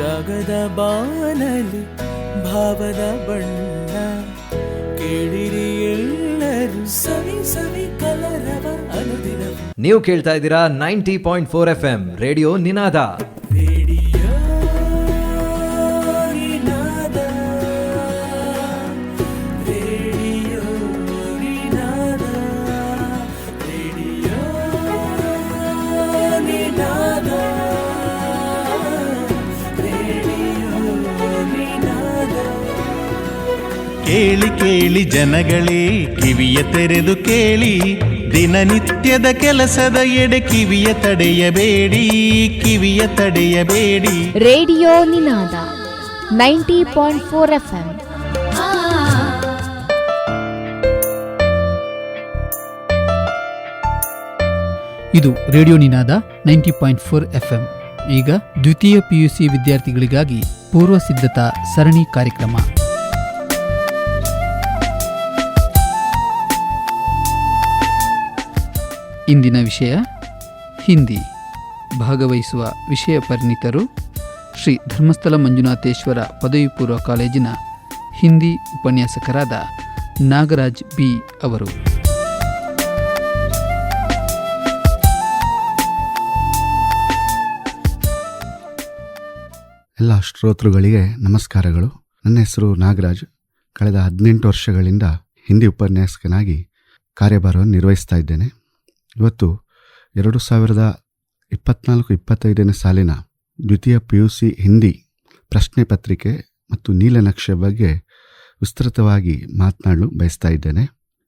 ರಾಗದ ಬಾನಲಿ, ಭಾವದ ಬಣ್ಣ, ಕೇಳಿರಿ ಎಲ್ಲರೂ ಸವಿ ಸವಿ ಕಲರವ ಅನುದಿನ ನೀವು ಕೇಳ್ತಾ ಇದ್ದೀರಾ ninety point four F M radio Ninada. ಕೇಳಿ ಕೇಳಿ ಜನಗಳೇ ಕಿವಿಯ ತೆರೆದು ಕೇಳಿ. ದಿನನಿತ್ಯದ ಕೆಲಸದ ಎಡೆ ಕಿವಿಯ ತಡೆಯಬೇಡಿ ಕಿವಿಯ ತಡೆಯಬೇಡಿ radio Ninada ninety point four F M. ಇದು radio Ninada ninety point four F M. ಈಗ ದ್ವಿತೀಯ ಪಿಯುಸಿ ವಿದ್ಯಾರ್ಥಿಗಳಿಗಾಗಿ ಪೂರ್ವ ಸಿದ್ಧತಾ ಸರಣಿ ಕಾರ್ಯಕ್ರಮ. ಇಂದಿನ ವಿಷಯ ಹಿಂದಿ. ಭಾಗವಹಿಸುವ ವಿಷಯ ಪರಿಣಿತರು ಶ್ರೀ ಧರ್ಮಸ್ಥಳ ಮಂಜುನಾಥೇಶ್ವರ ಪದವಿ ಪೂರ್ವ ಕಾಲೇಜಿನ ಹಿಂದಿ ಉಪನ್ಯಾಸಕರಾದ ನಾಗರಾಜ್ ಬಿ ಅವರು. ಎಲ್ಲ ಶ್ರೋತೃಗಳಿಗೆ ನಮಸ್ಕಾರಗಳು. ನನ್ನ ಹೆಸರು ನಾಗರಾಜ್. ಕಳೆದ ಹದಿನೆಂಟು ವರ್ಷಗಳಿಂದ ಹಿಂದಿ ಉಪನ್ಯಾಸಕನಾಗಿ ಕಾರ್ಯಭಾರವನ್ನು ನಿರ್ವಹಿಸ್ತಾ ಇದ್ದೇನೆ. ಇವತ್ತು ಎರಡು ಸಾವಿರದ ಇಪ್ಪತ್ನಾಲ್ಕು, ಇಪ್ಪತ್ತೈದನೇ ಸಾಲಿನ ದ್ವಿತೀಯ ಪಿ ಯು ಸಿ ಹಿಂದಿ ಪ್ರಶ್ನೆ ಪತ್ರಿಕೆ ಮತ್ತು ನೀಲನಕ್ಷೆ ಬಗ್ಗೆ ವಿಸ್ತೃತವಾಗಿ ಮಾತನಾಡಲು ಬಯಸ್ತಾ ಇದ್ದೇನೆ.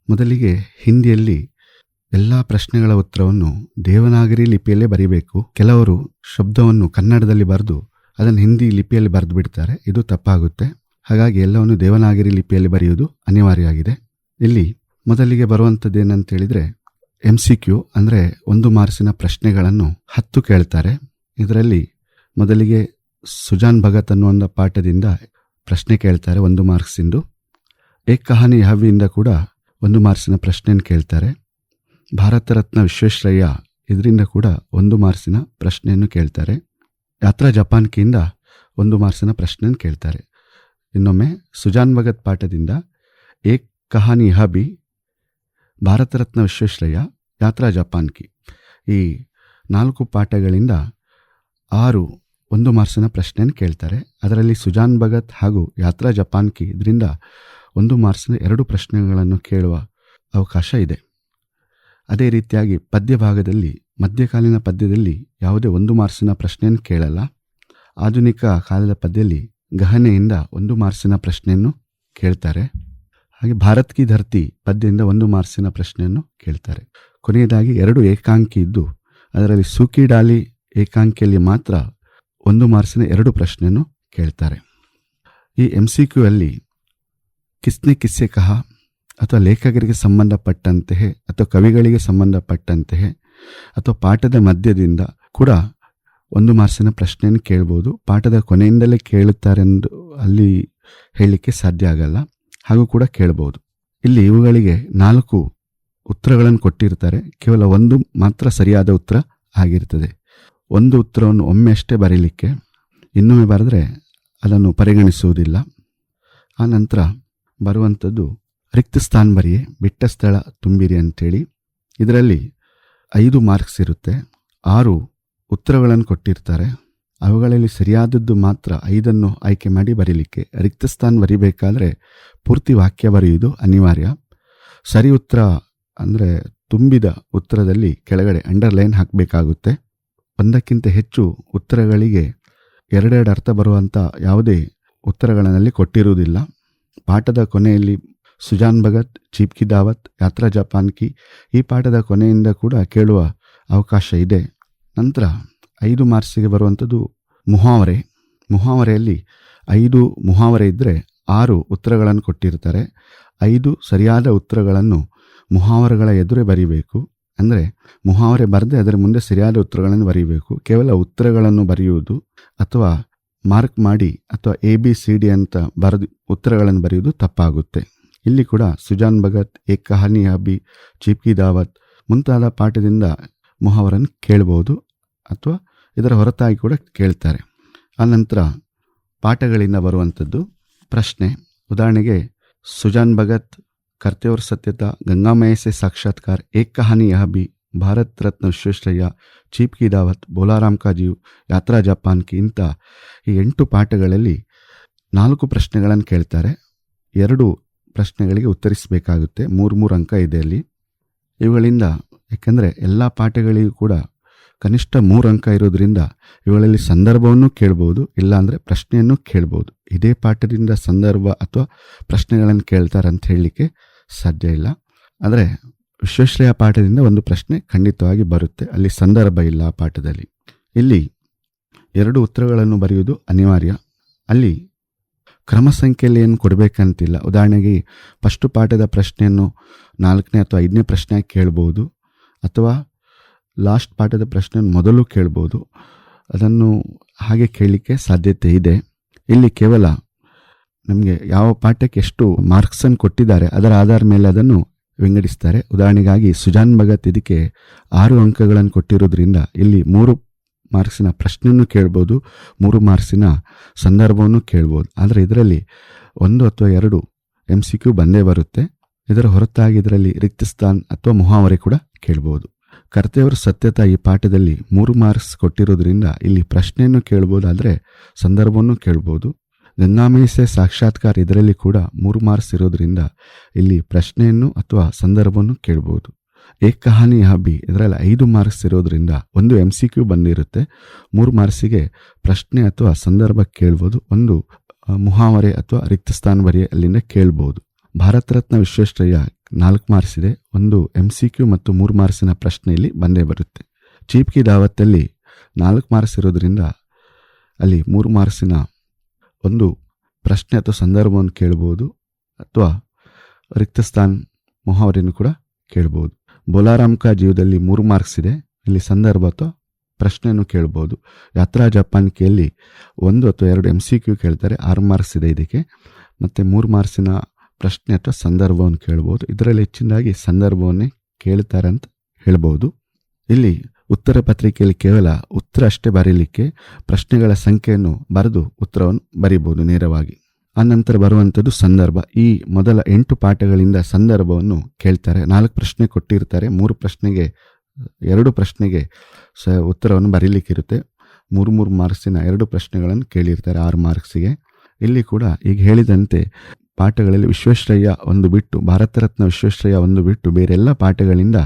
ಮೊದಲಿಗೆ ಹಿಂದಿಯಲ್ಲಿ ಎಲ್ಲ ಪ್ರಶ್ನೆಗಳ ಉತ್ತರವನ್ನು ದೇವನಾಗರಿ ಲಿಪಿಯಲ್ಲೇ ಬರೀಬೇಕು. ಕೆಲವರು ಶಬ್ದವನ್ನು ಕನ್ನಡದಲ್ಲಿ ಬರೆದು ಅದನ್ನು ಹಿಂದಿ ಲಿಪಿಯಲ್ಲಿ ಬರೆದು ಬಿಡ್ತಾರೆ. ಇದು ತಪ್ಪಾಗುತ್ತೆ. ಹಾಗಾಗಿ ಎಲ್ಲವನ್ನು ದೇವನಾಗರಿ ಲಿಪಿಯಲ್ಲಿ ಬರೆಯುವುದು ಅನಿವಾರ್ಯ ಆಗಿದೆ ಇಲ್ಲಿ ಮೊದಲಿಗೆ ಬರುವಂಥದ್ದು ಏನಂತ ಹೇಳಿದ್ರೆ ಎಂ ಸಿ ಕ್ಯೂ ಅಂದರೆ ಒಂದು ಮಾರ್ಸಿನ ಪ್ರಶ್ನೆಗಳನ್ನು ಹತ್ತು ಕೇಳ್ತಾರೆ. ಇದರಲ್ಲಿ ಮೊದಲಿಗೆ ಸುಜಾನ್ ಭಗತ್ ಅನ್ನುವಂಥ ಪಾಠದಿಂದ ಪ್ರಶ್ನೆ ಕೇಳ್ತಾರೆ ಒಂದು ಮಾರ್ಕ್ಸಿಂದು ಏಕ್ ಕಹಾನಿ ಹವಿಯಿಂದ ಕೂಡ ಒಂದು ಮಾರ್ಸಿನ ಪ್ರಶ್ನೆಯನ್ನು ಕೇಳ್ತಾರೆ. ಭಾರತ ರತ್ನ ವಿಶ್ವೇಶ್ವರಯ್ಯ ಇದರಿಂದ ಕೂಡ ಒಂದು ಮಾರ್ಸಿನ ಪ್ರಶ್ನೆಯನ್ನು ಕೇಳ್ತಾರೆ. ಯಾತ್ರಾ ಜಪಾನ್ಕಿಯಿಂದ ಒಂದು ಮಾರ್ಸಿನ ಪ್ರಶ್ನೆಯನ್ನು ಕೇಳ್ತಾರೆ. ಇನ್ನೊಮ್ಮೆ ಸುಜಾನ್ ಭಗತ್ ಪಾಠದಿಂದ ಏಕ್ ಕಹಾನಿ ಹಬಿ ಭಾರತ ರತ್ನ ವಿಶ್ವೇಶ್ವರಯ್ಯ, ಯಾತ್ರಾ ಜಪಾನ್ಕಿ ಈ ನಾಲ್ಕು ಪಾಠಗಳಿಂದ ಆರು ಒಂದು ಮಾರ್ಕ್ಸಿನ ಪ್ರಶ್ನೆಯನ್ನು ಕೇಳ್ತಾರೆ. ಅದರಲ್ಲಿ ಸುಜಾನ್ ಭಗತ್ ಹಾಗೂ ಯಾತ್ರಾ ಜಪಾನ್ಕಿ ಇದರಿಂದ ಒಂದು ಮಾರ್ಕ್ಸಿನ ಎರಡು ಪ್ರಶ್ನೆಗಳನ್ನು ಕೇಳುವ ಅವಕಾಶ ಇದೆ. ಅದೇ ರೀತಿಯಾಗಿ ಪದ್ಯ ಭಾಗದಲ್ಲಿ ಮಧ್ಯಕಾಲೀನ ಪದ್ಯದಲ್ಲಿ ಯಾವುದೇ ಒಂದು ಮಾರ್ಕ್ಸಿನ ಪ್ರಶ್ನೆಯನ್ನು ಕೇಳಲ್ಲ. ಆಧುನಿಕ ಕಾಲದ ಪದ್ಯದಲ್ಲಿ ಗಹನೆಯಿಂದ ಒಂದು ಮಾರ್ಕ್ಸಿನ ಪ್ರಶ್ನೆಯನ್ನು ಕೇಳ್ತಾರೆ. ಹಾಗೆ ಭಾರತ್ ಕಿ ಧರ್ತಿ ಪದ್ಯದಿಂದ ಒಂದು ಮಾರ್ಸಿನ ಪ್ರಶ್ನೆಯನ್ನು ಕೇಳ್ತಾರೆ. ಕೊನೆಯದಾಗಿ ಎರಡು ಏಕಾಂಕಿ ಇದ್ದು, ಅದರಲ್ಲಿ ಸೂಕಿ ಡಾಲಿ ಏಕಾಂಕಿಯಲ್ಲಿ ಮಾತ್ರ ಒಂದು ಮಾರ್ಸಿನ ಎರಡು ಪ್ರಶ್ನೆಯನ್ನು ಕೇಳ್ತಾರೆ. ಈ ಎಂ ಸಿ ಕ್ಯೂ ಅಲ್ಲಿ ಕಿಸ್ನೆ ಕಿಸ್ಸೆ ಕಹ ಅಥವಾ ಲೇಖಕರಿಗೆ ಸಂಬಂಧಪಟ್ಟಂತೆಯೇ ಅಥವಾ ಕವಿಗಳಿಗೆ ಸಂಬಂಧಪಟ್ಟಂತೆಯೇ ಅಥವಾ ಪಾಠದ ಮಧ್ಯದಿಂದ ಕೂಡ ಒಂದು ಮಾರ್ಸಿನ ಪ್ರಶ್ನೆಯನ್ನು ಕೇಳ್ಬೋದು. ಪಾಠದ ಕೊನೆಯಿಂದಲೇ ಕೇಳುತ್ತಾರೆಂದು ಅಲ್ಲಿ ಹೇಳಲಿಕ್ಕೆ ಸಾಧ್ಯ ಆಗಲ್ಲ. ಹಾಗೂ ಕೂಡ ಕೇಳಬಹುದು. ಇಲ್ಲಿ ಇವುಗಳಿಗೆ ನಾಲ್ಕು ಉತ್ತರಗಳನ್ನು ಕೊಟ್ಟಿರ್ತಾರೆ ಕೇವಲ ಒಂದು ಮಾತ್ರ ಸರಿಯಾದ ಉತ್ತರ ಆಗಿರ್ತದೆ ಒಂದು ಉತ್ತರವನ್ನು ಒಮ್ಮೆ ಅಷ್ಟೇ ಬರೀಲಿಕ್ಕೆ, ಇನ್ನೊಮ್ಮೆ ಬರೆದ್ರೆ ಅದನ್ನು ಪರಿಗಣಿಸುವುದಿಲ್ಲ. ಆ ನಂತರ ಬರುವಂಥದ್ದು, ರಿಕ್ತ ಸ್ಥಾನ ಬರಿಯೇ, ಬಿಟ್ಟ ಸ್ಥಳ ತುಂಬಿರಿ ಅಂಥೇಳಿ ಇದರಲ್ಲಿ ಐದು ಮಾರ್ಕ್ಸ್ ಇರುತ್ತೆ. ಆರು ಉತ್ತರಗಳನ್ನು ಕೊಟ್ಟಿರ್ತಾರೆ. ಅವುಗಳಲ್ಲಿ ಸರಿಯಾದದ್ದು ಮಾತ್ರ ಐದನ್ನು ಆಯ್ಕೆ ಮಾಡಿ ಬರೀಲಿಕ್ಕೆ. ರಿಕ್ತ ಸ್ಥಾನ ಬರಿಬೇಕಾದ್ರೆ ಪೂರ್ತಿ ವಾಕ್ಯ ಬರೆಯುವುದು ಅನಿವಾರ್ಯ. ಸರಿ ಉತ್ತರ ಅಂದರೆ ತುಂಬಿದ ಉತ್ತರದಲ್ಲಿ ಕೆಳಗಡೆ ಅಂಡರ್ಲೈನ್ ಹಾಕಬೇಕಾಗುತ್ತೆ. ಒಂದಕ್ಕಿಂತ ಹೆಚ್ಚು ಉತ್ತರಗಳಿಗೆ ಎರಡೆರಡು ಅರ್ಥ ಬರುವಂಥ ಯಾವುದೇ ಉತ್ತರಗಳಲ್ಲಿ ಕೊಟ್ಟಿರುವುದಿಲ್ಲ. ಪಾಠದ ಕೊನೆಯಲ್ಲಿ ಸುಜಾನ್ ಭಗತ್, ಚೀಪ್ಕಿ ದಾವತ್, ಯಾತ್ರಾ ಜಪಾನ್ ಕಿ ಈ ಪಾಠದ ಕೊನೆಯಿಂದ ಕೂಡ ಕೇಳುವ ಅವಕಾಶ ಇದೆ. ನಂತರ ಐದು ಮಾರ್ಕ್ಸಿಗೆ ಬರುವಂಥದ್ದು ಮುಹಾವರೆ. ಮುಹಾವರೆಯಲ್ಲಿ ಐದು ಮುಹಾವರೆ ಇದ್ದರೆ ಆರು ಉತ್ತರಗಳನ್ನು ಕೊಟ್ಟಿರ್ತಾರೆ. ಐದು ಸರಿಯಾದ ಉತ್ತರಗಳನ್ನು ಮುಹಾವರೆಗಳ ಎದುರೇ ಬರೀಬೇಕು. ಅಂದರೆ ಮುಹಾವರೆ ಬರೆದೇ ಅದರ ಮುಂದೆ ಸರಿಯಾದ ಉತ್ತರಗಳನ್ನು ಬರೀಬೇಕು. ಕೇವಲ ಉತ್ತರಗಳನ್ನು ಬರೆಯುವುದು ಅಥವಾ ಮಾರ್ಕ್ ಮಾಡಿ ಅಥವಾ ಎ, ಬಿ, ಸಿ, ಡಿ ಅಂತ ಬರೆದು ಉತ್ತರಗಳನ್ನು ಬರೆಯುವುದು ತಪ್ಪಾಗುತ್ತೆ. ಇಲ್ಲಿ ಕೂಡ ಸುಜಾನ್ ಭಗತ್ ಏಕ್ ಕಹಾನಿ ಅಬಿ ಚಿಪ್ಕಿ ದಾವತ್ ಮುಂತಾದ ಪಾಠದಿಂದ ಮುಹಾವರನ್ನು ಕೇಳಬಹುದು ಅಥವಾ ಇದರ ಹೊರತಾಗಿ ಕೂಡ ಕೇಳ್ತಾರೆ. ಆನಂತರ ಪಾಠಗಳಿಂದ ಬರುವಂಥದ್ದು ಪ್ರಶ್ನೆ. ಉದಾಹರಣೆಗೆ, ಸುಜಾನ್ ಭಗತ್ ಕರ್ತೇವರ್ ಸತ್ಯತಾ ಗಂಗಾಮಯಸೆ ಸಾಕ್ಷಾತ್ಕಾರ ಏಕ್ ಕಹಾನಿ ಭಾರತ್ ರತ್ನ ವಿಶ್ವೇಶ್ವರಯ್ಯ ಚೀಪ್ ಕಿ ದಾವತ್ ಬೋಲಾರಾಮ್ ಕಾ ಜೀವ್ ಯಾತ್ರಾ ಜಪಾನ್ ಕಿ ಇಂಥ ಈ ಎಂಟು ಪಾಠಗಳಲ್ಲಿ ನಾಲ್ಕು ಪ್ರಶ್ನೆಗಳನ್ನು ಕೇಳ್ತಾರೆ. ಎರಡು ಪ್ರಶ್ನೆಗಳಿಗೆ ಉತ್ತರಿಸಬೇಕಾಗುತ್ತೆ. ಮೂರು ಮೂರು ಅಂಕ ಇದೆ ಅಲ್ಲಿ. ಇವುಗಳಿಂದ ಯಾಕೆಂದರೆ ಎಲ್ಲ ಪಾಠಗಳಿಗೂ ಕೂಡ ಕನಿಷ್ಠ ಮೂರು ಅಂಕ ಇರೋದ್ರಿಂದ ಇವುಗಳಲ್ಲಿ ಸಂದರ್ಭವನ್ನು ಕೇಳ್ಬೋದು, ಇಲ್ಲಾಂದರೆ ಪ್ರಶ್ನೆಯನ್ನು ಕೇಳ್ಬೋದು. ಇದೇ ಪಾಠದಿಂದ ಸಂದರ್ಭ ಅಥವಾ ಪ್ರಶ್ನೆಗಳನ್ನು ಕೇಳ್ತಾರೆ ಅಂತ ಹೇಳಲಿಕ್ಕೆ ಸಾಧ್ಯ ಇಲ್ಲ. ಆದರೆ ವಿಶ್ವೇಶ್ವರಯ್ಯ ಪಾಠದಿಂದ ಒಂದು ಪ್ರಶ್ನೆ ಖಂಡಿತವಾಗಿ ಬರುತ್ತೆ. ಅಲ್ಲಿ ಸಂದರ್ಭ ಇಲ್ಲ ಆ ಪಾಠದಲ್ಲಿ. ಇಲ್ಲಿ ಎರಡು ಉತ್ತರಗಳನ್ನು ಬರೆಯುವುದು ಅನಿವಾರ್ಯ. ಅಲ್ಲಿ ಕ್ರಮ ಸಂಖ್ಯೆಯಲ್ಲಿ ಏನು ಕೊಡಬೇಕಂತಿಲ್ಲ. ಉದಾಹರಣೆಗೆ ಫಸ್ಟು ಪಾಠದ ಪ್ರಶ್ನೆಯನ್ನು ನಾಲ್ಕನೇ ಅಥವಾ ಐದನೇ ಪ್ರಶ್ನೆಯಾಗಿ ಕೇಳ್ಬೋದು ಅಥವಾ ಲಾಸ್ಟ್ ಪಾಠದ ಪ್ರಶ್ನೆಯನ್ನು ಮೊದಲು ಕೇಳ್ಬೋದು. ಅದನ್ನು ಹಾಗೆ ಕೇಳಲಿಕ್ಕೆ ಸಾಧ್ಯತೆ ಇದೆ. ಇಲ್ಲಿ ಕೇವಲ ನಮಗೆ ಯಾವ ಪಾಠಕ್ಕೆ ಎಷ್ಟು ಮಾರ್ಕ್ಸನ್ನು ಕೊಟ್ಟಿದ್ದಾರೆ, ಅದರ ಆಧಾರ ಮೇಲೆ ಅದನ್ನು ವಿಂಗಡಿಸ್ತಾರೆ. ಉದಾಹರಣೆಗಾಗಿ ಸುಜಾನ್ ಭಗತ್ ಇದಕ್ಕೆ ಆರು ಅಂಕಗಳನ್ನು ಕೊಟ್ಟಿರೋದ್ರಿಂದ ಇಲ್ಲಿ ಮೂರು ಮಾರ್ಕ್ಸಿನ ಪ್ರಶ್ನೆಯನ್ನು ಕೇಳ್ಬೋದು, ಮೂರು ಮಾರ್ಕ್ಸಿನ ಸಂದರ್ಭವನ್ನು ಕೇಳ್ಬೋದು. ಆದರೆ ಇದರಲ್ಲಿ ಒಂದು ಅಥವಾ ಎರಡು ಎಂ ಸಿ ಕ್ಯೂ ಬಂದೇ ಬರುತ್ತೆ. ಇದರ ಹೊರತಾಗಿ ಇದರಲ್ಲಿ ರಿಕ್ತಿಸ್ತಾನ್ ಅಥವಾ ಮೊಹಾವರಿ ಕೂಡ ಕೇಳ್ಬೋದು. ಕರ್ತೇವರ ಸತ್ಯತ ಈ ಪಾಠದಲ್ಲಿ ಮೂರು ಮಾರ್ಕ್ಸ್ ಕೊಟ್ಟಿರೋದ್ರಿಂದ ಇಲ್ಲಿ ಪ್ರಶ್ನೆಯನ್ನು ಕೇಳ್ಬೋದಾದರೆ ಸಂದರ್ಭವನ್ನು ಕೇಳ್ಬೋದು. ಗಂಗಾಮೇಸೆ ಸಾಕ್ಷಾತ್ಕಾರ ಇದರಲ್ಲಿ ಕೂಡ ಮೂರು ಮಾರ್ಕ್ಸ್ ಇರೋದ್ರಿಂದ ಇಲ್ಲಿ ಪ್ರಶ್ನೆಯನ್ನು ಅಥವಾ ಸಂದರ್ಭವನ್ನು ಕೇಳ್ಬೋದು. ಏಕ್ ಕಹಾನಿ ಹಬ್ಬಿ ಇದರಲ್ಲಿ ಐದು ಮಾರ್ಕ್ಸ್ ಇರೋದ್ರಿಂದ ಒಂದು ಎಂ ಸಿ ಕ್ಯೂ ಬಂದಿರುತ್ತೆ. ಮೂರು ಮಾರ್ಕ್ಸಿಗೆ ಪ್ರಶ್ನೆ ಅಥವಾ ಸಂದರ್ಭ ಕೇಳ್ಬೋದು. ಒಂದು ಮುಹಾವರೆ ಅಥವಾ ರಿಕ್ತ ಸ್ಥಾನ ಬರೆಯ ಅಲ್ಲಿಂದ ಕೇಳ್ಬೋದು. ಭಾರತ ರತ್ನ ವಿಶ್ವೇಶ್ವರಯ್ಯ ನಾಲ್ಕು ಮಾರ್ಕ್ಸ್ ಇದೆ. ಒಂದು ಎಂ ಸಿ ಕ್ಯೂ ಮತ್ತು ಮೂರು ಮಾರ್ಕ್ಸಿನ ಪ್ರಶ್ನೆಯಲ್ಲಿ ಬಂದೇ ಬರುತ್ತೆ. ಚೀಪ್ಕಿ ದಾವತ್ತಲ್ಲಿ ನಾಲ್ಕು ಮಾರ್ಕ್ಸ್ ಇರೋದ್ರಿಂದ ಅಲ್ಲಿ ಮೂರು ಮಾರ್ಕ್ಸಿನ ಒಂದು ಪ್ರಶ್ನೆ ಅಥವಾ ಸಂದರ್ಭವನ್ನು ಕೇಳ್ಬೋದು ಅಥವಾ ರಿಕ್ತಸ್ಥಾನ್ ಮೊಹಾವರಿಯನ್ನು ಕೂಡ ಕೇಳ್ಬೋದು. ಬೋಲಾರಾಮ್ಕ ಜೀವದಲ್ಲಿ ಮೂರು ಮಾರ್ಕ್ಸ್ ಇದೆ. ಇಲ್ಲಿ ಸಂದರ್ಭ ಅಥವಾ ಪ್ರಶ್ನೆಯನ್ನು ಕೇಳ್ಬೋದು. ಯಾತ್ರಾ ಜಪಾನಿಕೆಯಲ್ಲಿ ಒಂದು ಅಥವಾ ಎರಡು ಎಂ ಸಿ ಕ್ಯೂ ಕೇಳ್ತಾರೆ. ಆರು ಮಾರ್ಕ್ಸ್ ಇದೆ ಇದಕ್ಕೆ. ಮತ್ತು ಮೂರು ಮಾರ್ಕ್ಸಿನ ಪ್ರಶ್ನೆ ಅಥವಾ ಸಂದರ್ಭವನ್ನು ಕೇಳ್ಬೋದು. ಇದರಲ್ಲಿ ಹೆಚ್ಚಿನದಾಗಿ ಸಂದರ್ಭವನ್ನೇ ಕೇಳ್ತಾರೆ ಅಂತ ಹೇಳ್ಬೋದು. ಇಲ್ಲಿ ಉತ್ತರ ಪತ್ರಿಕೆಯಲ್ಲಿ ಕೇವಲ ಉತ್ತರ ಅಷ್ಟೇ ಬರೀಲಿಕ್ಕೆ ಪ್ರಶ್ನೆಗಳ ಸಂಖ್ಯೆಯನ್ನು ಬರೆದು ಉತ್ತರವನ್ನು ಬರೀಬೋದು ನೇರವಾಗಿ. ಆನಂತರ ಬರುವಂಥದ್ದು ಸಂದರ್ಭ. ಈ ಮೊದಲ ಎಂಟು ಪಾಠಗಳಿಂದ ಸಂದರ್ಭವನ್ನು ಕೇಳ್ತಾರೆ. ನಾಲ್ಕು ಪ್ರಶ್ನೆ ಕೊಟ್ಟಿರ್ತಾರೆ. ಮೂರು ಪ್ರಶ್ನೆಗೆ, ಎರಡು ಪ್ರಶ್ನೆಗೆ ಸ ಉತ್ತರವನ್ನು ಬರೀಲಿಕ್ಕಿರುತ್ತೆ. ಮೂರು ಮೂರು ಮಾರ್ಕ್ಸಿನ ಎರಡು ಪ್ರಶ್ನೆಗಳನ್ನು ಕೇಳಿರ್ತಾರೆ ಆರು ಮಾರ್ಕ್ಸಿಗೆ. ಇಲ್ಲಿ ಕೂಡ ಈಗ ಹೇಳಿದಂತೆ ಪಾಠಗಳಲ್ಲಿ ವಿಶ್ವೇಶ್ವರಯ್ಯ ಒಂದು ಬಿಟ್ಟು ಭಾರತ ರತ್ನ ವಿಶ್ವೇಶ್ವರಯ್ಯ ಒಂದು ಬಿಟ್ಟು ಬೇರೆಲ್ಲ ಪಾಠಗಳಿಂದ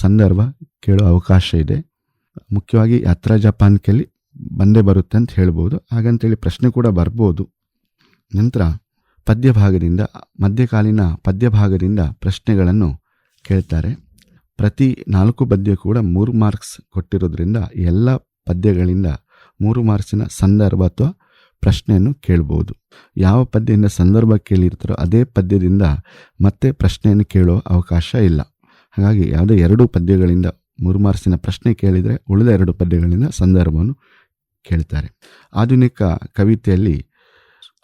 ಸಂದರ್ಭ ಕೇಳೋ ಅವಕಾಶ ಇದೆ. ಮುಖ್ಯವಾಗಿ ಯಾತ್ರಾ ಜಪಾನ್ಕೆಲ್ಲಿ ಬಂದೇ ಬರುತ್ತೆ ಅಂತ ಹೇಳ್ಬೋದು. ಹಾಗಂತೇಳಿ ಪ್ರಶ್ನೆ ಕೂಡ ಬರ್ಬೋದು. ನಂತರ ಪದ್ಯ ಭಾಗದಿಂದ ಮಧ್ಯಕಾಲೀನ ಪದ್ಯ ಭಾಗದಿಂದ ಪ್ರಶ್ನೆಗಳನ್ನು ಕೇಳ್ತಾರೆ. ಪ್ರತಿ ನಾಲ್ಕು ಪದ್ಯ ಕೂಡ ಮೂರು ಮಾರ್ಕ್ಸ್ ಕೊಟ್ಟಿರೋದ್ರಿಂದ ಎಲ್ಲ ಪದ್ಯಗಳಿಂದ ಮೂರು ಮಾರ್ಕ್ಸಿನ ಸಂದರ್ಭ ಅಥವಾ ಪ್ರಶ್ನೆಯನ್ನು ಕೇಳಬಹುದು ಯಾವ ಪದ್ಯದಿಂದ ಸಂದರ್ಭ ಕೇಳಿರ್ತಾರೋ ಅದೇ ಪದ್ಯದಿಂದ ಮತ್ತೆ ಪ್ರಶ್ನೆಯನ್ನು ಕೇಳೋ ಅವಕಾಶ ಇಲ್ಲ. ಹಾಗಾಗಿ ಯಾವುದೇ ಎರಡು ಪದ್ಯಗಳಿಂದ ಮೂರು ಮಾರ್ಕ್ಸಿನ ಪ್ರಶ್ನೆ ಕೇಳಿದರೆ ಉಳಿದ ಎರಡು ಪದ್ಯಗಳಿಂದ ಸಂದರ್ಭವನ್ನು ಕೇಳ್ತಾರೆ. ಆಧುನಿಕ ಕವಿತೆಯಲ್ಲಿ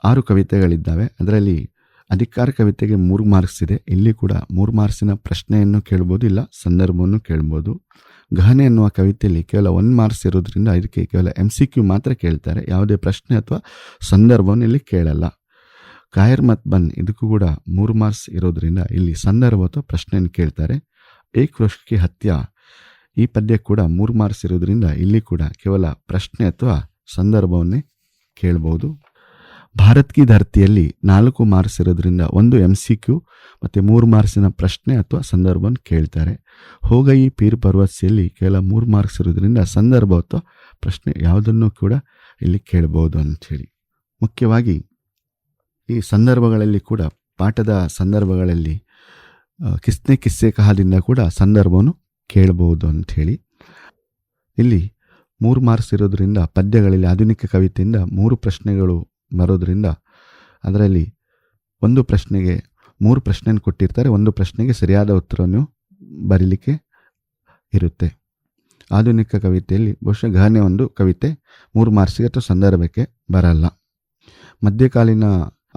ಆರು ಕವಿತೆಗಳಿದ್ದಾವೆ. ಅದರಲ್ಲಿ ಅಧಿಕಾರ ಕವಿತೆಗೆ ಮೂರು ಮಾರ್ಕ್ಸ್ ಇದೆ. ಇಲ್ಲಿ ಕೂಡ ಮೂರು ಮಾರ್ಕ್ಸಿನ ಪ್ರಶ್ನೆಯನ್ನು ಕೇಳ್ಬೋದು, ಇಲ್ಲ ಸಂದರ್ಭವನ್ನು ಕೇಳ್ಬೋದು. ಗಹನೆ ಎನ್ನುವ ಕವಿತೆಯಲ್ಲಿ ಕೇವಲ ಒನ್ ಮಾರ್ಕ್ಸ್ ಇರೋದ್ರಿಂದ ಇದಕ್ಕೆ ಕೇವಲ ಎಂ ಸಿ ಕ್ಯೂ ಮಾತ್ರ ಕೇಳ್ತಾರೆ. ಯಾವುದೇ ಪ್ರಶ್ನೆ ಅಥವಾ ಸಂದರ್ಭವನ್ನು ಇಲ್ಲಿ ಕೇಳಲ್ಲ. ಕಾಯರ್ ಮತ್ ಬನ್, ಇದಕ್ಕೂ ಕೂಡ ಮೂರು ಮಾರ್ಕ್ಸ್ ಇರೋದ್ರಿಂದ ಇಲ್ಲಿ ಸಂದರ್ಭ ಅಥವಾ ಪ್ರಶ್ನೆಯನ್ನು ಕೇಳ್ತಾರೆ. ಏಕ್ ವೃಷ್ಕಿ ಹತ್ಯ, ಈ ಪದ್ಯ ಕೂಡ ಮೂರು ಮಾರ್ಕ್ಸ್ ಇರೋದ್ರಿಂದ ಇಲ್ಲಿ ಕೂಡ ಕೇವಲ ಪ್ರಶ್ನೆ ಅಥವಾ ಸಂದರ್ಭವನ್ನೇ ಕೇಳ್ಬೋದು. ಭಾರತ್ ಕಿ ಧರ್ತಿಯಲ್ಲಿ ನಾಲ್ಕು ಮಾರ್ಕ್ಸ್ ಇರೋದ್ರಿಂದ ಒಂದು ಎಂ ಸಿ ಕ್ಯೂ ಮತ್ತು ಮೂರು ಮಾರ್ಕ್ಸಿನ ಪ್ರಶ್ನೆ ಅಥವಾ ಸಂದರ್ಭವನ್ನು ಕೇಳ್ತಾರೆ. ಹೋಗೈ ಪೀರ್ ಪರ್ವತ್ಸಿಯಲ್ಲಿ ಕೇವಲ ಮೂರು ಮಾರ್ಕ್ಸ್ ಇರೋದ್ರಿಂದ ಸಂದರ್ಭ ಅಥವಾ ಪ್ರಶ್ನೆ ಯಾವುದನ್ನು ಕೂಡ ಇಲ್ಲಿ ಕೇಳ್ಬೋದು ಅಂಥೇಳಿ. ಮುಖ್ಯವಾಗಿ ಈ ಸಂದರ್ಭಗಳಲ್ಲಿ ಕೂಡ, ಪಾಠದ ಸಂದರ್ಭಗಳಲ್ಲಿ ಕಿಸ್ನೆ ಕಿಸ್ಸೆ ಕಹದಿಂದ ಕೂಡ ಸಂದರ್ಭವನ್ನು ಕೇಳ್ಬೋದು ಅಂಥೇಳಿ. ಇಲ್ಲಿ ಮೂರು ಮಾರ್ಕ್ಸ್ ಇರೋದರಿಂದ ಪದ್ಯಗಳಲ್ಲಿ ಆಧುನಿಕ ಕವಿತೆಯಿಂದ ಮೂರು ಪ್ರಶ್ನೆಗಳು ಬರೋದ್ರಿಂದ ಅದರಲ್ಲಿ ಒಂದು ಪ್ರಶ್ನೆಗೆ ಮೂರು ಪ್ರಶ್ನೆಯನ್ನು ಕೊಟ್ಟಿರ್ತಾರೆ, ಒಂದು ಪ್ರಶ್ನೆಗೆ ಸರಿಯಾದ ಉತ್ತರವನ್ನು ಬರೀಲಿಕ್ಕೆ ಇರುತ್ತೆ. ಆಧುನಿಕ ಕವಿತೆಯಲ್ಲಿ ಬಹುಶಃ ಗಹನೆ ಒಂದು ಕವಿತೆ, ಮೂರು ಮಾರ್ಕ್ಸಿಗೆ ಅಥವಾ ಸಂದರ್ಭಕ್ಕೆ ಬರಲ್ಲ. ಮಧ್ಯಕಾಲೀನ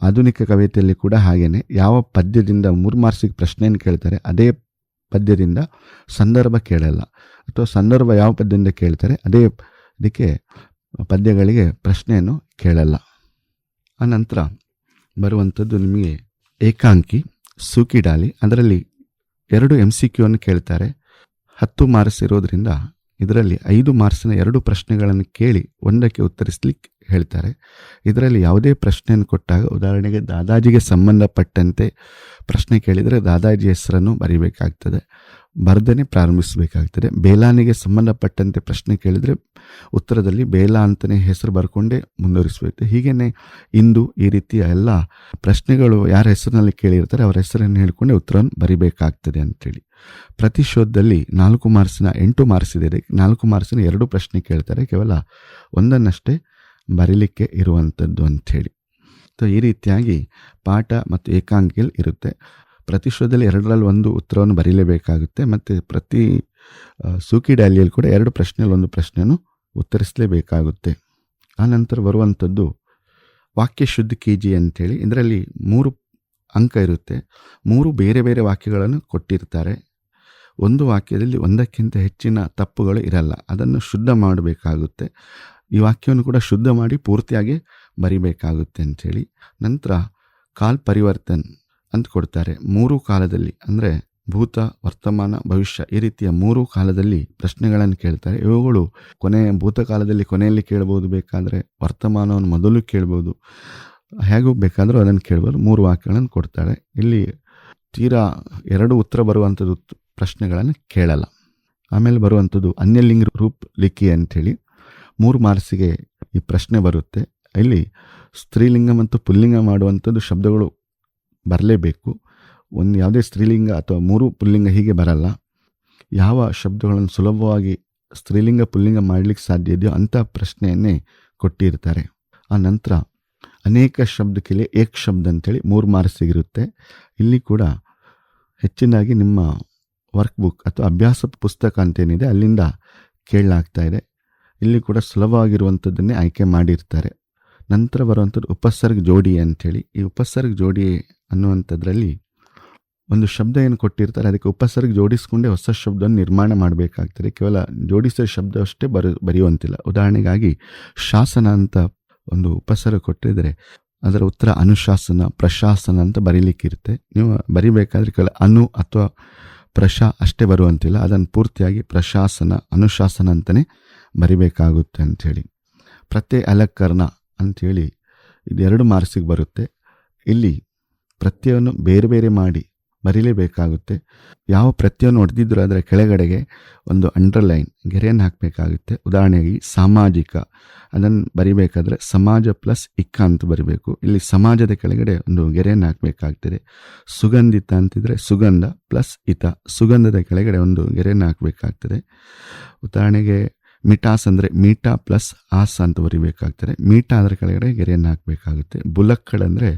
ಆಧುನಿಕ ಕವಿತೆಯಲ್ಲಿ ಕೂಡ ಹಾಗೆಯೇ ಯಾವ ಪದ್ಯದಿಂದ ಮೂರು ಮಾರ್ಕ್ಸಿಗೆ ಪ್ರಶ್ನೆಯನ್ನು ಕೇಳ್ತಾರೆ, ಅದೇ ಪದ್ಯದಿಂದ ಸಂದರ್ಭ ಕೇಳಲ್ಲ. ಅಥವಾ ಸಂದರ್ಭ ಯಾವ ಪದ್ಯದಿಂದ ಕೇಳ್ತಾರೆ, ಅದೇ ಇದಕ್ಕೆ ಪದ್ಯಗಳಿಗೆ ಪ್ರಶ್ನೆಯನ್ನು ಕೇಳಲ್ಲ. ಆನಂತರ ಬರುವಂಥದ್ದು ನಿಮಗೆ ಏಕಾಂಕಿ ಸೂಕಿಡಾಲಿ ಅದರಲ್ಲಿ ಎರಡು ಎಂ ಸಿ ಕ್ಯೂ ಅನ್ನು ಕೇಳ್ತಾರೆ. ಹತ್ತು ಮಾರ್ಕ್ಸ್ ಇರೋದ್ರಿಂದ ಇದರಲ್ಲಿ ಐದು ಮಾರ್ಕ್ಸ್ನ ಎರಡು ಪ್ರಶ್ನೆಗಳನ್ನು ಕೇಳಿ ಒಂದಕ್ಕೆ ಉತ್ತರಿಸ್ಲಿಕ್ಕೆ ಹೇಳ್ತಾರೆ. ಇದರಲ್ಲಿ ಯಾವುದೇ ಪ್ರಶ್ನೆಯನ್ನು ಕೊಟ್ಟಾಗ ಉದಾಹರಣೆಗೆ ದಾದಾಜಿಗೆ ಸಂಬಂಧಪಟ್ಟಂತೆ ಪ್ರಶ್ನೆ ಕೇಳಿದರೆ ದಾದಾಜಿ ಹೆಸರನ್ನು ಬರೀಬೇಕಾಗ್ತದೆ, ಬರ್ದನೆ ಪ್ರಾರಂಭಿಸಬೇಕಾಗ್ತದೆ. ಬೇಲಾನಿಗೆ ಸಂಬಂಧಪಟ್ಟಂತೆ ಪ್ರಶ್ನೆ ಕೇಳಿದರೆ ಉತ್ತರದಲ್ಲಿ ಬೇಲಾ ಅಂತಲೇ ಹೆಸರು ಬರ್ಕೊಂಡೇ ಮುಂದುವರಿಸಬೇಕು. ಹೀಗೇ ಇಂದು ಈ ರೀತಿಯ ಎಲ್ಲ ಪ್ರಶ್ನೆಗಳು ಯಾರ ಹೆಸರಿನಲ್ಲಿ ಕೇಳಿರ್ತಾರೆ ಅವರ ಹೆಸರನ್ನು ಹೇಳ್ಕೊಂಡೆ ಉತ್ತರವನ್ನು ಬರಿಬೇಕಾಗ್ತದೆ ಅಂತೇಳಿ. ಪ್ರತಿ ಶೋಧದಲ್ಲಿ ನಾಲ್ಕು ಮಾರ್ಕ್ಸಿನ ಎಂಟು ಮಾರ್ಕ್ಸ್ ಇದೆ. ನಾಲ್ಕು ಮಾರ್ಕ್ಸಿನ ಎರಡು ಪ್ರಶ್ನೆ ಕೇಳ್ತಾರೆ. ಕೇವಲ ಒಂದನ್ನಷ್ಟೇ ಬರೀಲಿಕ್ಕೆ ಇರುವಂಥದ್ದು ಅಂಥೇಳಿ. ಸೊ, ಈ ರೀತಿಯಾಗಿ ಪಾಠ ಮತ್ತು ಏಕಾಂಗಿಯಲ್ಲಿ ಇರುತ್ತೆ. ಪ್ರತಿ ಶೋಧದಲ್ಲಿ ಎರಡರಲ್ಲಿ ಒಂದು ಉತ್ತರವನ್ನು ಬರೀಲೇಬೇಕಾಗುತ್ತೆ ಮತ್ತು ಪ್ರತಿ ಸೂಕಿ ಡ್ಯಾಲಿಯಲ್ಲಿ ಕೂಡ ಎರಡು ಪ್ರಶ್ನೆಯಲ್ಲಿ ಒಂದು ಪ್ರಶ್ನೆಯನ್ನು ಉತ್ತರಿಸಲೇಬೇಕಾಗುತ್ತೆ. ಆನಂತರ ಬರುವಂಥದ್ದು ವಾಕ್ಯ ಶುದ್ಧ ಕೆ ಜಿ ಅಂತೇಳಿ ಇದರಲ್ಲಿ ಮೂರು ಅಂಕ ಇರುತ್ತೆ. ಮೂರು ಬೇರೆ ಬೇರೆ ವಾಕ್ಯಗಳನ್ನು ಕೊಟ್ಟಿರ್ತಾರೆ. ಒಂದು ವಾಕ್ಯದಲ್ಲಿ ಒಂದಕ್ಕಿಂತ ಹೆಚ್ಚಿನ ತಪ್ಪುಗಳು ಇರಲ್ಲ. ಅದನ್ನು ಶುದ್ಧ ಮಾಡಬೇಕಾಗುತ್ತೆ. ಈ ವಾಕ್ಯವನ್ನು ಕೂಡ ಶುದ್ಧ ಮಾಡಿ ಪೂರ್ತಿಯಾಗಿ ಬರಿಬೇಕಾಗುತ್ತೆ ಅಂಥೇಳಿ ನಂತರ ಕಾಲ್ ಪರಿವರ್ತನ್ ಅಂತ ಕೊಡ್ತಾರೆ. ಮೂರು ಕಾಲದಲ್ಲಿ ಅಂದರೆ ಭೂತ, ವರ್ತಮಾನ, ಭವಿಷ್ಯ ಈ ರೀತಿಯ ಮೂರು ಕಾಲದಲ್ಲಿ ಪ್ರಶ್ನೆಗಳನ್ನು ಕೇಳ್ತಾರೆ. ಇವುಗಳು ಕೊನೆ ಭೂತಕಾಲದಲ್ಲಿ ಕೊನೆಯಲ್ಲಿ ಕೇಳ್ಬೋದು ಬೇಕಾದರೆ ವರ್ತಮಾನವನ್ನು ಮೊದಲು ಕೇಳ್ಬೋದು. ಹೇಗೂ ಬೇಕಾದರೂ ಅದನ್ನು ಕೇಳ್ಬೋದು. ಮೂರು ವಾಕ್ಯಗಳನ್ನು ಕೊಡ್ತಾರೆ. ಇಲ್ಲಿ ತೀರಾ ಎರಡು ಉತ್ತರ ಬರುವಂಥದ್ದು ಪ್ರಶ್ನೆಗಳನ್ನು ಕೇಳಲ್ಲ. ಆಮೇಲೆ ಬರುವಂಥದ್ದು ಅನ್ಯಲಿಂಗ ರೂಪ್ ಲಿಖಿ ಅಂಥೇಳಿ ಮೂರು ಮಾರ್ಸಿಗೆ ಈ ಪ್ರಶ್ನೆ ಬರುತ್ತೆ. ಇಲ್ಲಿ ಸ್ತ್ರೀಲಿಂಗ ಮತ್ತು ಪುಲ್ಲಿಂಗ ಮಾಡುವಂಥದ್ದು ಶಬ್ದಗಳು ಬರಲೇಬೇಕು. ಒಂದು ಯಾವುದೇ ಸ್ತ್ರೀಲಿಂಗ ಅಥವಾ ಮೂರು ಪುಲ್ಲಿಂಗ ಹೀಗೆ ಬರಲ್ಲ. ಯಾವ ಶಬ್ದಗಳನ್ನು ಸುಲಭವಾಗಿ ಸ್ತ್ರೀಲಿಂಗ, ಪುಲ್ಲಿಂಗ ಮಾಡಲಿಕ್ಕೆ ಸಾಧ್ಯ ಇದೆಯೋ ಅಂಥ ಪ್ರಶ್ನೆಯನ್ನೇ ಕೊಟ್ಟಿರ್ತಾರೆ. ಆ ನಂತರ ಅನೇಕ ಶಬ್ದಕ್ಕೆ ಏಕ್ ಶಬ್ದ ಅಂತೇಳಿ ಮೂರು ಮಾರ್ಕ್ಸ್ ಸಿಗಿರುತ್ತೆ ಇಲ್ಲಿ ಕೂಡ ಹೆಚ್ಚಿನಾಗಿ ನಿಮ್ಮ ವರ್ಕ್ ಬುಕ್ ಅಥವಾ ಅಭ್ಯಾಸ ಪುಸ್ತಕ ಅಂತೇನಿದೆ ಅಲ್ಲಿಂದ ಕೇಳಲಾಗ್ತಾ ಇದೆ. ಇಲ್ಲಿ ಕೂಡ ಸುಲಭವಾಗಿರುವಂಥದ್ದನ್ನೇ ಆಯ್ಕೆ ಮಾಡಿರ್ತಾರೆ. ನಂತರ ಬರುವಂಥದ್ದು ಉಪಸರ್ಗ ಜೋಡಿ ಅಂಥೇಳಿ ಈ ಉಪಸರ್ಗ ಜೋಡಿ ಅನ್ನುವಂಥದ್ರಲ್ಲಿ ಒಂದು ಶಬ್ದ ಏನು ಕೊಟ್ಟಿರ್ತಾರೆ, ಅದಕ್ಕೆ ಉಪಸರ್ಗ ಜೋಡಿಸ್ಕೊಂಡೇ ಹೊಸ ಶಬ್ದವನ್ನು ನಿರ್ಮಾಣ ಮಾಡಬೇಕಾಗ್ತದೆ. ಕೇವಲ ಜೋಡಿಸಿದ ಶಬ್ದ ಅಷ್ಟೇ ಬರ, ಬರೆಯುವಂತಿಲ್ಲ. ಉದಾಹರಣೆಗಾಗಿ ಶಾಸನ ಅಂತ ಒಂದು ಉಪಸರ್ಗ ಕೊಟ್ಟಿದ್ರೆ ಅದರ ಉತ್ತರ ಅನುಶಾಸನ, ಪ್ರಶಾಸನ ಅಂತ ಬರೀಲಿಕ್ಕಿರುತ್ತೆ ನೀವು ಬರಿಬೇಕಾದ್ರೆ ಕೇವಲ ಅನು ಅಥವಾ ಪ್ರಶಾ ಅಷ್ಟೇ ಬರುವಂತಿಲ್ಲ. ಅದನ್ನು ಪೂರ್ತಿಯಾಗಿ ಪ್ರಶಾಸನ, ಅನುಶಾಸನ ಅಂತಲೇ ಬರಿಬೇಕಾಗುತ್ತೆ ಅಂಥೇಳಿ. ಪ್ರತ್ಯಯ ಅಲಕ್ಕರ್ಣ ಅಂಥೇಳಿ ಎರಡು ಮಾರ್ಕ್ಸಿಗೆ ಬರುತ್ತೆ. ಇಲ್ಲಿ ಪ್ರತ್ಯವನ್ನು ಬೇರೆ ಬೇರೆ ಮಾಡಿ ಬರೀಲೇಬೇಕಾಗುತ್ತೆ ಯಾವ ಪ್ರತ್ಯವನ್ನು ಹೊಡೆದಿದ್ರು ಅದರ ಕೆಳಗಡೆಗೆ ಒಂದು ಅಂಡರ್ಲೈನ್ ಗೆರೆಯನ್ನು ಹಾಕಬೇಕಾಗುತ್ತೆ. ಉದಾಹರಣೆಗೆ ಸಾಮಾಜಿಕ, ಅದನ್ನು ಬರಿಬೇಕಾದ್ರೆ ಸಮಾಜ ಪ್ಲಸ್ ಇಕ್ಕ ಅಂತ ಬರಿಬೇಕು. ಇಲ್ಲಿ ಸಮಾಜದ ಕೆಳಗಡೆ ಒಂದು ಗೆರೆಯನ್ನು ಹಾಕಬೇಕಾಗ್ತದೆ. ಸುಗಂಧಿತ ಅಂತಿದ್ರೆ ಸುಗಂಧ ಪ್ಲಸ್ ಇತ ಸುಗಂಧದ ಕೆಳಗಡೆ ಒಂದು ಗೆರೆಯನ್ನು ಹಾಕಬೇಕಾಗ್ತದೆ. ಉದಾಹರಣೆಗೆ ಮಿಟಾಸ್ ಅಂದರೆ ಮೀಟಾ ಪ್ಲಸ್ ಆಸ್ ಅಂತ ಬರಿಬೇಕಾಗ್ತದೆ. ಮೀಟಾ ಅದರ ಕೆಳಗಡೆ ಗೆರೆಯನ್ನು ಹಾಕಬೇಕಾಗುತ್ತೆ. ಬುಲಕ್ಕಡ್ ಅಂದರೆ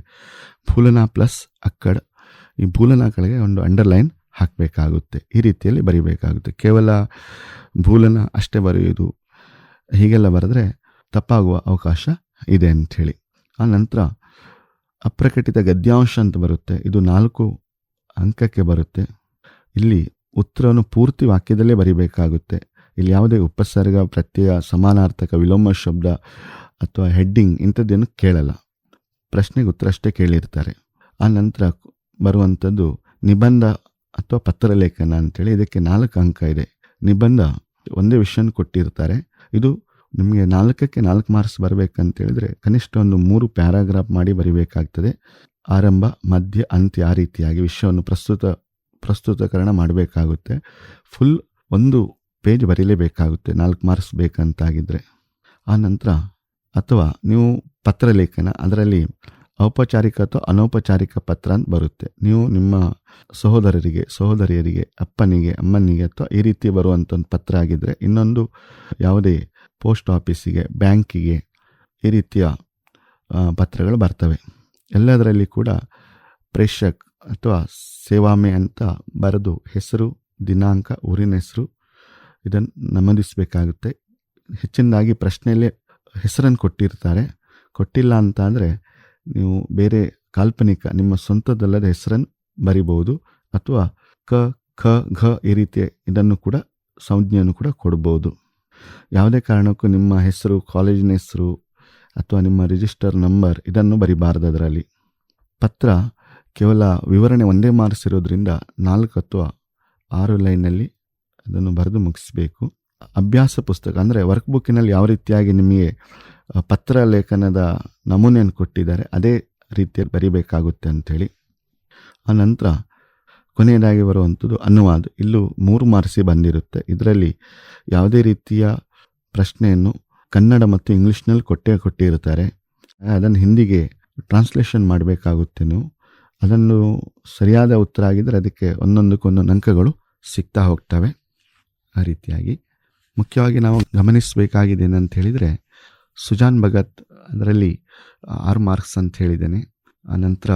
ಭೂಲನ ಪ್ಲಸ್ ಅಕ್ಕಡ್. ಈ ಭೂಲನ ಕೆಳಗೆ ಒಂದು ಅಂಡರ್ಲೈನ್ ಹಾಕಬೇಕಾಗುತ್ತೆ. ಈ ರೀತಿಯಲ್ಲಿ ಬರಿಬೇಕಾಗುತ್ತೆ. ಕೇವಲ ಭೂಲನ ಅಷ್ಟೇ ಬರೆಯೋದು ಹೀಗೆಲ್ಲ ಬರೆದ್ರೆ ತಪ್ಪಾಗುವ ಅವಕಾಶ ಇದೆ ಅಂಥೇಳಿ. ಆ ನಂತರ ಅಪ್ರಕಟಿತ ಗದ್ಯಾಂಶ ಅಂತ ಬರುತ್ತೆ. ಇದು ನಾಲ್ಕು ಅಂಕಕ್ಕೆ ಬರುತ್ತೆ. ಇಲ್ಲಿ ಉತ್ತರವನ್ನು ಪೂರ್ತಿ ವಾಕ್ಯದಲ್ಲೇ ಬರಿಬೇಕಾಗುತ್ತೆ. ಇಲ್ಲಿ ಯಾವುದೇ ಉಪಸರ್ಗ, ಪ್ರತ್ಯಯ, ಸಮಾನಾರ್ಥಕ, ವಿಲೋಮ ಶಬ್ದ ಅಥವಾ ಹೆಡ್ಡಿಂಗ್ ಇಂಥದ್ದೇನು ಕೇಳಲ್ಲ. ಪ್ರಶ್ನೆಗೆ ಉತ್ತರ ಅಷ್ಟೇ ಕೇಳಿರ್ತಾರೆ. ಆ ನಂತರ ಬರುವಂಥದ್ದು ನಿಬಂಧ ಅಥವಾ ಪತ್ರಲೇಖನ ಅಂತೇಳಿ ಇದಕ್ಕೆ ನಾಲ್ಕು ಅಂಕ ಇದೆ. ನಿಬಂಧ ಒಂದೇ ವಿಷಯನ ಕೊಟ್ಟಿರ್ತಾರೆ. ಇದು ನಿಮಗೆ ನಾಲ್ಕಕ್ಕೆ ನಾಲ್ಕು ಮಾರ್ಕ್ಸ್ ಬರಬೇಕಂತೇಳಿದ್ರೆ ಕನಿಷ್ಠ ಒಂದು ಮೂರು ಪ್ಯಾರಾಗ್ರಾಫ್ ಮಾಡಿ ಬರಿಬೇಕಾಗ್ತದೆ. ಆರಂಭ, ಮಧ್ಯ, ಅಂತ್ಯ ಆ ರೀತಿಯಾಗಿ ವಿಷಯವನ್ನು ಪ್ರಸ್ತುತ ಪ್ರಸ್ತುತಕರಣ ಮಾಡಬೇಕಾಗುತ್ತೆ. ಫುಲ್ ಒಂದು ಪೇಜ್ ಬರೀಲೇಬೇಕಾಗುತ್ತೆ, ನಾಲ್ಕು ಮಾರ್ಕ್ಸ್ ಬೇಕಂತಾಗಿದ್ದರೆ ಆ ನಂತರ, ಅಥವಾ ನೀವು ಪತ್ರಲೇಖನ, ಅದರಲ್ಲಿ ಔಪಚಾರಿಕ ಅಥವಾ ಅನೌಪಚಾರಿಕ ಪತ್ರ ಅಂತ ಬರುತ್ತೆ. ನೀವು ನಿಮ್ಮ ಸಹೋದರರಿಗೆ, ಸಹೋದರಿಯರಿಗೆ, ಅಪ್ಪನಿಗೆ, ಅಮ್ಮನಿಗೆ ಅಥವಾ ಈ ರೀತಿ ಬರುವಂಥ ಒಂದು ಪತ್ರ ಆಗಿದ್ದರೆ ಇನ್ನೊಂದು ಯಾವುದೇ ಪೋಸ್ಟ್ ಆಫೀಸಿಗೆ, ಬ್ಯಾಂಕಿಗೆ ಈ ರೀತಿಯ ಪತ್ರಗಳು ಬರ್ತವೆ. ಎಲ್ಲದರಲ್ಲಿ ಕೂಡ ಪ್ರೇಷಕ್ ಅಥವಾ ಸೇವಾಮೆ ಅಂತ ಬರೆದು ಹೆಸರು, ದಿನಾಂಕ, ಊರಿನ ಹೆಸರು ಇದನ್ನು ನಮೂದಿಸಬೇಕಾಗುತ್ತೆ. ಹೆಚ್ಚಿನದಾಗಿ ಪ್ರಶ್ನೆಯಲ್ಲೇ ಹೆಸರನ್ನು ಕೊಟ್ಟಿರ್ತಾರೆ. ಕೊಟ್ಟಿಲ್ಲ ಅಂತ ಅಂದರೆ ನೀವು ಬೇರೆ ಕಾಲ್ಪನಿಕ, ನಿಮ್ಮ ಸ್ವಂತದಲ್ಲದ ಹೆಸರನ್ನು ಬರಿಬಹುದು ಅಥವಾ ಕ, ಖ, ಘ ಈ ರೀತಿಯ ಇದನ್ನು ಕೂಡ, ಸಂಜ್ಞೆಯನ್ನು ಕೂಡ ಕೊಡ್ಬೋದು. ಯಾವುದೇ ಕಾರಣಕ್ಕೂ ನಿಮ್ಮ ಹೆಸರು, ಕಾಲೇಜಿನ ಹೆಸರು ಅಥವಾ ನಿಮ್ಮ ರಿಜಿಸ್ಟರ್ ನಂಬರ್ ಇದನ್ನು ಬರಿಬಾರ್ದು ಅದರಲ್ಲಿ. ಪತ್ರ ಕೇವಲ ವಿವರಣೆ ಒಂದೇ ಮಾರ್ಕ್ಸ್ ಇರೋದ್ರಿಂದ ನಾಲ್ಕು ಅಥವಾ ಆರು ಲೈನಲ್ಲಿ ಅದನ್ನು ಬರೆದು ಮುಗಿಸಬೇಕು. ಅಭ್ಯಾಸ ಪುಸ್ತಕ ಅಂದರೆ ವರ್ಕ್ ಬುಕ್ಕಿನಲ್ಲಿ ಯಾವ ರೀತಿಯಾಗಿ ನಿಮಗೆ ಪತ್ರ ಲೇಖನದ ನಮೂನೆಯನ್ನು ಕೊಟ್ಟಿದ್ದಾರೆ, ಅದೇ ರೀತಿಯಲ್ಲಿ ಬರಿಬೇಕಾಗುತ್ತೆ ಅಂಥೇಳಿ. ಆ ನಂತರ ಕೊನೆಯದಾಗಿ ಬರುವಂಥದ್ದು ಅನುವಾದ. ಇಲ್ಲೂ ಮೂರು ಮಾರ್ಸಿ ಬಂದಿರುತ್ತೆ. ಇದರಲ್ಲಿ ಯಾವುದೇ ರೀತಿಯ ಪ್ರಶ್ನೆಯನ್ನು ಕನ್ನಡ ಮತ್ತು ಇಂಗ್ಲೀಷ್ನಲ್ಲಿ ಕೊಟ್ಟೇ ಕೊಟ್ಟಿರುತ್ತಾರೆ. ಅದನ್ನು ಹಿಂದಿಗೆ ಟ್ರಾನ್ಸ್ಲೇಷನ್ ಮಾಡಬೇಕಾಗುತ್ತೆ ನೀವು. ಅದನ್ನು ಸರಿಯಾದ ಉತ್ತರ ಆಗಿದ್ದರೆ ಅದಕ್ಕೆ ಒಂದೊಂದಕ್ಕೊಂದೊಂದು ಅಂಕಗಳು ಸಿಗ್ತಾ ಹೋಗ್ತವೆ. ಆ ರೀತಿಯಾಗಿ. ಮುಖ್ಯವಾಗಿ ನಾವು ಗಮನಿಸಬೇಕಾಗಿದೆ ಏನಂತ ಹೇಳಿದರೆ ಸುಜಾನ್ ಭಗತ್ ಅದರಲ್ಲಿ ಆರ್ ಮಾರ್ಕ್ಸ್ ಅಂತ ಹೇಳಿದ್ದೇನೆ. ಆನಂತರ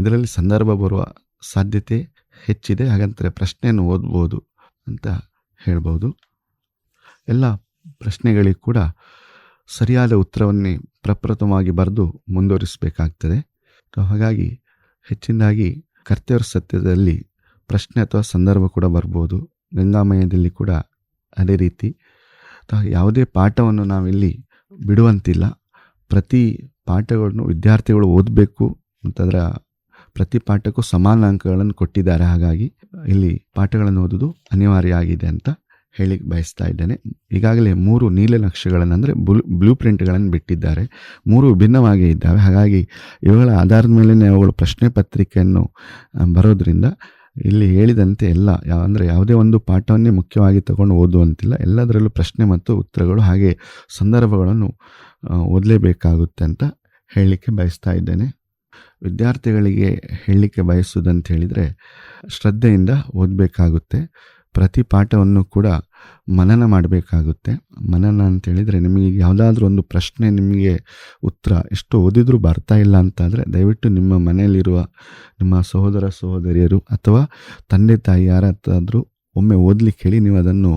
ಇದರಲ್ಲಿ ಸಂದರ್ಭ ಬರುವ ಸಾಧ್ಯತೆ ಹೆಚ್ಚಿದೆ. ಹಾಗಂತಾರೆ ಪ್ರಶ್ನೆಯನ್ನು ಓದ್ಬೋದು ಅಂತ ಹೇಳ್ಬೋದು. ಎಲ್ಲ ಪ್ರಶ್ನೆಗಳಿಗೆ ಕೂಡ ಸರಿಯಾದ ಉತ್ತರವನ್ನೇ ಪ್ರಪ್ರಥಮವಾಗಿ ಬರೆದು ಮುಂದುವರಿಸಬೇಕಾಗ್ತದೆ. ಹಾಗಾಗಿ ಹೆಚ್ಚಿನದಾಗಿ ಕರ್ತವ್ಯ ಸತ್ಯದಲ್ಲಿ ಪ್ರಶ್ನೆ ಅಥವಾ ಸಂದರ್ಭ ಕೂಡ ಬರ್ಬೋದು. ಗಂಗಾಮಯದಲ್ಲಿ ಕೂಡ ಅದೇ ರೀತಿ. ಯಾವುದೇ ಪಾಠವನ್ನು ನಾವಿಲ್ಲಿ ಬಿಡುವಂತಿಲ್ಲ. ಪ್ರತಿ ಪಾಠಗಳನ್ನು ವಿದ್ಯಾರ್ಥಿಗಳು ಓದಬೇಕು ಅಂತಂದ್ರೆ ಪ್ರತಿ ಪಾಠಕ್ಕೂ ಸಮಾನ ಅಂಕಗಳನ್ನು ಕೊಟ್ಟಿದ್ದಾರೆ. ಹಾಗಾಗಿ ಇಲ್ಲಿ ಪಾಠಗಳನ್ನು ಓದೋದು ಅನಿವಾರ್ಯ ಆಗಿದೆ ಅಂತ ಹೇಳಿ ಬಯಸ್ತಾ ಇದ್ದೇನೆ. ಈಗಾಗಲೇ ಮೂರು ನೀಲನಕ್ಷೆಗಳನ್ನು ಅಂದರೆ ಬ್ಲೂ ಬ್ಲೂ ಪ್ರಿಂಟ್ಗಳನ್ನು ಬಿಟ್ಟಿದ್ದಾರೆ. ಮೂರು ವಿಭಿನ್ನವಾಗಿ ಇದ್ದಾವೆ. ಹಾಗಾಗಿ ಇವುಗಳ ಆಧಾರದ ಮೇಲೆ ಅವುಗಳು ಪ್ರಶ್ನೆ ಪತ್ರಿಕೆಯನ್ನು ಬರೋದ್ರಿಂದ ಇಲ್ಲಿ ಹೇಳಿದಂತೆ ಎಲ್ಲ ಅಂದರೆ ಯಾವುದೇ ಒಂದು ಪಾಠವನ್ನೇ ಮುಖ್ಯವಾಗಿ ತಗೊಂಡು ಓದುವಂತಿಲ್ಲ. ಎಲ್ಲದರಲ್ಲೂ ಪ್ರಶ್ನೆ ಮತ್ತು ಉತ್ತರಗಳು ಹಾಗೆ ಸಂದರ್ಭಗಳನ್ನು ಓದಲೇಬೇಕಾಗುತ್ತೆ ಅಂತ ಹೇಳಲಿಕ್ಕೆ ಬಯಸ್ತಾ ಇದ್ದೇನೆ. ವಿದ್ಯಾರ್ಥಿಗಳಿಗೆ ಹೇಳಲಿಕ್ಕೆ ಬಯಸುವುದಂತ ಹೇಳಿದರೆ ಶ್ರದ್ಧೆಯಿಂದ ಓದಬೇಕಾಗುತ್ತೆ. ಪ್ರತಿ ಪಾಠವನ್ನು ಕೂಡ ಮನನ ಮಾಡಬೇಕಾಗುತ್ತೆ. ಮನನ ಅಂತೇಳಿದರೆ ನಿಮಗೆ ಯಾವುದಾದ್ರೂ ಒಂದು ಪ್ರಶ್ನೆ ನಿಮಗೆ ಉತ್ತರ ಎಷ್ಟು ಓದಿದರೂ ಬರ್ತಾ ಇಲ್ಲ ಅಂತಾದರೆ ದಯವಿಟ್ಟು ನಿಮ್ಮ ಮನೆಯಲ್ಲಿರುವ ನಿಮ್ಮ ಸಹೋದರ ಸಹೋದರಿಯರು ಅಥವಾ ತಂದೆ ತಾಯಿ ಯಾರತ್ತಾದರೂ ಒಮ್ಮೆ ಓದಲಿಕ್ಕೆ ಹೇಳಿ ನೀವು ಅದನ್ನು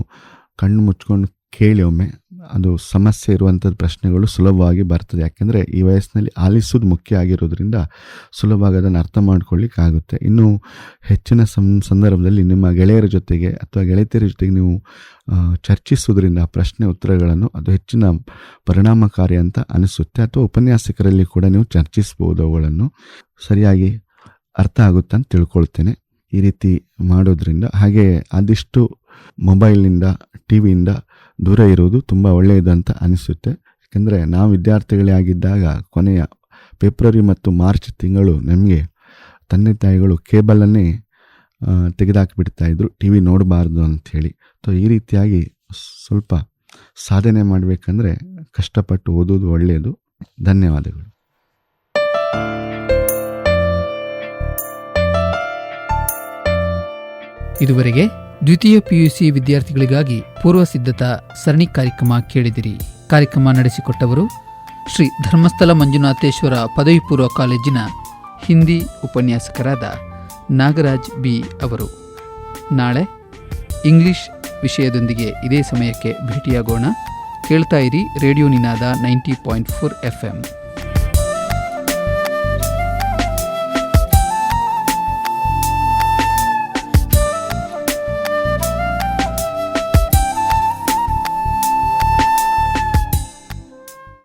ಕಣ್ಣು ಮುಚ್ಕೊಂಡು ಕೇಳಿ ಒಮ್ಮೆ. ಅದು ಸಮಸ್ಯೆ ಇರುವಂಥದ್ದು ಪ್ರಶ್ನೆಗಳು ಸುಲಭವಾಗಿ ಬರ್ತದೆ. ಯಾಕೆಂದರೆ ಈ ವಯಸ್ಸಿನಲ್ಲಿ ಆಲಿಸೋದು ಮುಖ್ಯ ಆಗಿರೋದ್ರಿಂದ ಸುಲಭವಾಗಿ ಅದನ್ನು ಅರ್ಥ ಮಾಡ್ಕೊಳ್ಳಿಕ್ಕಾಗುತ್ತೆ ಇನ್ನು ಹೆಚ್ಚಿನ ಸಂ, ಸಂದರ್ಭದಲ್ಲಿ ನಿಮ್ಮ ಗೆಳೆಯರ ಜೊತೆಗೆ ಅಥವಾ ಗೆಳತಿಯರ ಜೊತೆಗೆ ನೀವು ಚರ್ಚಿಸೋದ್ರಿಂದ ಪ್ರಶ್ನೆ ಉತ್ತರಗಳನ್ನು ಅದು ಹೆಚ್ಚಿನ ಪರಿಣಾಮಕಾರಿ ಅಂತ ಅನಿಸುತ್ತೆ. ಅಥವಾ ಉಪನ್ಯಾಸಕರಲ್ಲಿ ಕೂಡ ನೀವು ಚರ್ಚಿಸ್ಬೋದು ಅವುಗಳನ್ನು. ಸರಿಯಾಗಿ ಅರ್ಥ ಆಗುತ್ತೆ ಅಂತ ತಿಳ್ಕೊಳ್ತೇನೆ. ಈ ರೀತಿ ಮಾಡೋದ್ರಿಂದ ಹಾಗೆ ಆದಷ್ಟು ಮೊಬೈಲ್ನಿಂದ ಟಿ ವಿಯಿಂದ ದೂರ ಇರುವುದು ತುಂಬ ಒಳ್ಳೆಯದು ಅಂತ ಅನಿಸುತ್ತೆ. ಯಾಕೆಂದರೆ ನಾವು ವಿದ್ಯಾರ್ಥಿಗಳೇ ಆಗಿದ್ದಾಗ ಕೊನೆಯ ಫೆಬ್ರವರಿ ಮತ್ತು ಮಾರ್ಚ್ ತಿಂಗಳು ನಮಗೆ ತಂದೆ ತಾಯಿಗಳು ಕೇಬಲನ್ನೇ ಆ, ತೆಗೆದಾಕಿಬಿಡ್ತಾ ಇದ್ರು. ಟಿ ವಿ ನೋಡಬಾರ್ದು ಅಂಥೇಳಿ ಸೊ ಈ ರೀತಿಯಾಗಿ ಸ್ವಲ್ಪ ಸಾಧನೆ ಮಾಡಬೇಕಂದ್ರೆ ಕಷ್ಟಪಟ್ಟು ಓದೋದು ಒಳ್ಳೆಯದು. ಧನ್ಯವಾದಗಳು. ಇದುವರೆಗೆ ದ್ವಿತೀಯ ಪಿಯುಸಿ ವಿದ್ಯಾರ್ಥಿಗಳಿಗಾಗಿ ಪೂರ್ವ ಸಿದ್ಧತಾ ಸರಣಿ ಕಾರ್ಯಕ್ರಮ ಕೇಳಿದಿರಿ. ಕಾರ್ಯಕ್ರಮ ನಡೆಸಿಕೊಟ್ಟವರು ಶ್ರೀ ಧರ್ಮಸ್ಥಳ ಮಂಜುನಾಥೇಶ್ವರ ಪದವಿ ಪೂರ್ವ ಕಾಲೇಜಿನ ಹಿಂದಿ ಉಪನ್ಯಾಸಕರಾದ ನಾಗರಾಜ್ ಬಿ ಅವರು. ನಾಳೆ ಇಂಗ್ಲಿಷ್ ವಿಷಯದೊಂದಿಗೆ ಇದೇ ಸಮಯಕ್ಕೆ ಭೇಟಿಯಾಗೋಣ. ಕೇಳ್ತಾ ಇರಿ radio Ninada ninety point four F M